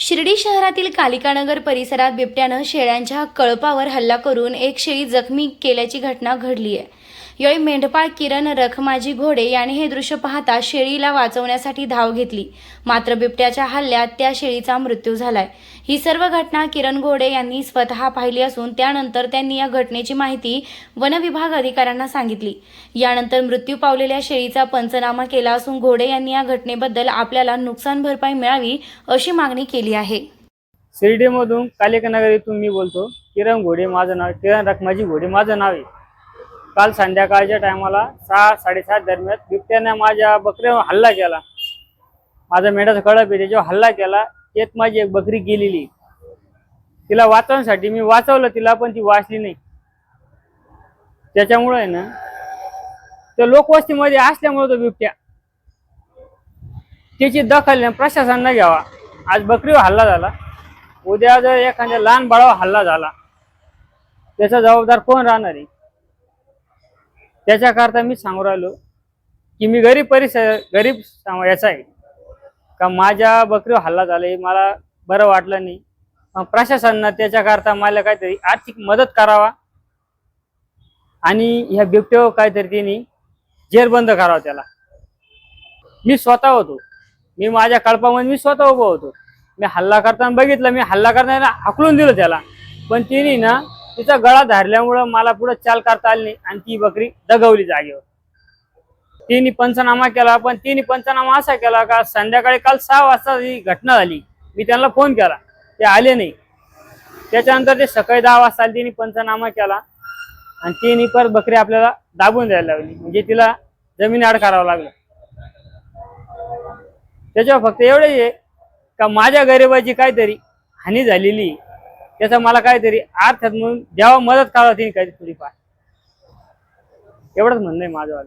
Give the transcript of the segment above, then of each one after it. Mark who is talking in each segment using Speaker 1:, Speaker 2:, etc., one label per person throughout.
Speaker 1: शिर्डी शहरातील कालिकानगर परिसरात बिबट्यानं शेळ्यांच्या कळपावर हल्ला करून एक शेळी जखमी केल्याची घटना घडली आहे. यावेळी मेंढपाळ किरण रखमाजी घोडे यांनी हे दृश्य पाहता शेळीला वाचवण्यासाठी धाव घेतली. मात्र बिबट्याच्या हल्ल्यात त्या शेळीचा मृत्यू झालाय. ही सर्व घटना किरण घोडे यांनी स्वतः पाहिली असून त्यानंतर त्यांनी या घटनेची माहिती वनविभाग अधिकाऱ्यांना सांगितली. यानंतर मृत्यू पावलेल्या शेळीचा पंचनामा केला असून घोडे यांनी या घटनेबद्दल आपल्याला नुकसान भरपाई मिळावी अशी मागणी केली आहे.
Speaker 2: शिर्डीमधून कालिकानगर येथून मी बोलतो किरण घोडे माझं नाव किरण रखमाजी घोडे माझं नाव आहे. काल संध्याकाळच्या टायमाला सहा साडेसात दरम्यान बिबट्याने माझ्या बकऱ्यावर हल्ला केला. माझा मेढाचा कळप आहे त्याच्यावर हल्ला केला त्यात माझी एक बकरी गेलेली. तिला वाचवण्यासाठी मी वाचवलं तिला पण ती वाचली नाही. त्याच्यामुळे आहे ना त्या लोकवस्तीमध्ये असल्यामुळे तो बिबट्या. त्याची दखल प्रशासनानं घ्यावा. आज बकरीवर हल्ला झाला. उद्या जर एखाद्या लहान बाळावर हल्ला झाला त्याचा जबाबदार कोण राहणार आहे? त्याच्याकरता मी सांगू राहिलो की मी गरीब परिसर गरीब याचा आहे. का माझ्या बकरीवर हल्ला झाला हे मला बरं वाटलं नाही. प्रशासनानं त्याच्याकरता मला काहीतरी आर्थिक मदत करावा आणि ह्या बिबट्यावर काहीतरी त्यांनी जेरबंद करावा त्याला. मी स्वतः होतो. मी माझ्या कळपामध्ये मी स्वतः उभं होतो. मी हल्ला करताना बघितलं मी हल्ला करताना हाकलून दिलं त्याला. पण तिने ना तिचा गळा धरल्यामुळं मला पुढे चाल करता आली नाही आणि ती बकरी दगवली जागेवर. तिने पंचनामा केला पण तिने पंचनामा असा केला का संध्याकाळी काल सहा वाजता ही घटना झाली. मी त्यांना फोन केला. ते आले नाही. त्याच्यानंतर ते सकाळी दहा वाजता तिने पंचनामा केला. आणि तिने परत बकरी आपल्याला दाबून द्यायला लागली म्हणजे तिला जमीन आड करावं लागलं. त्याच्यावर फक्त एवढंच आहे का माझ्या गरिबाची काहीतरी हानी झालेली त्याचा मला काहीतरी अर्थात म्हणून द्यावा मदत काढा तिने काहीतरी थोडीफार. एवढंच म्हणणं आहे माझं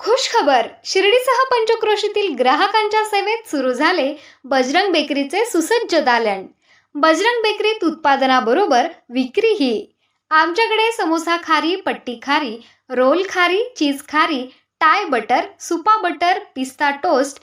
Speaker 3: खुश खबर शिर्डीसह पंचक्रोशीतील ग्राहकांच्या सेवेत सुरू झाले बजरंग बेकरीचे सुसज्ज दालन. बजरंग बेकरीत उत्पादनाबरोबर विक्रीही. आमच्याकडे समोसा खारी पट्टी खारी रोल खारी चीज खारी टाय बटर सुपा बटर पिस्ता टोस्ट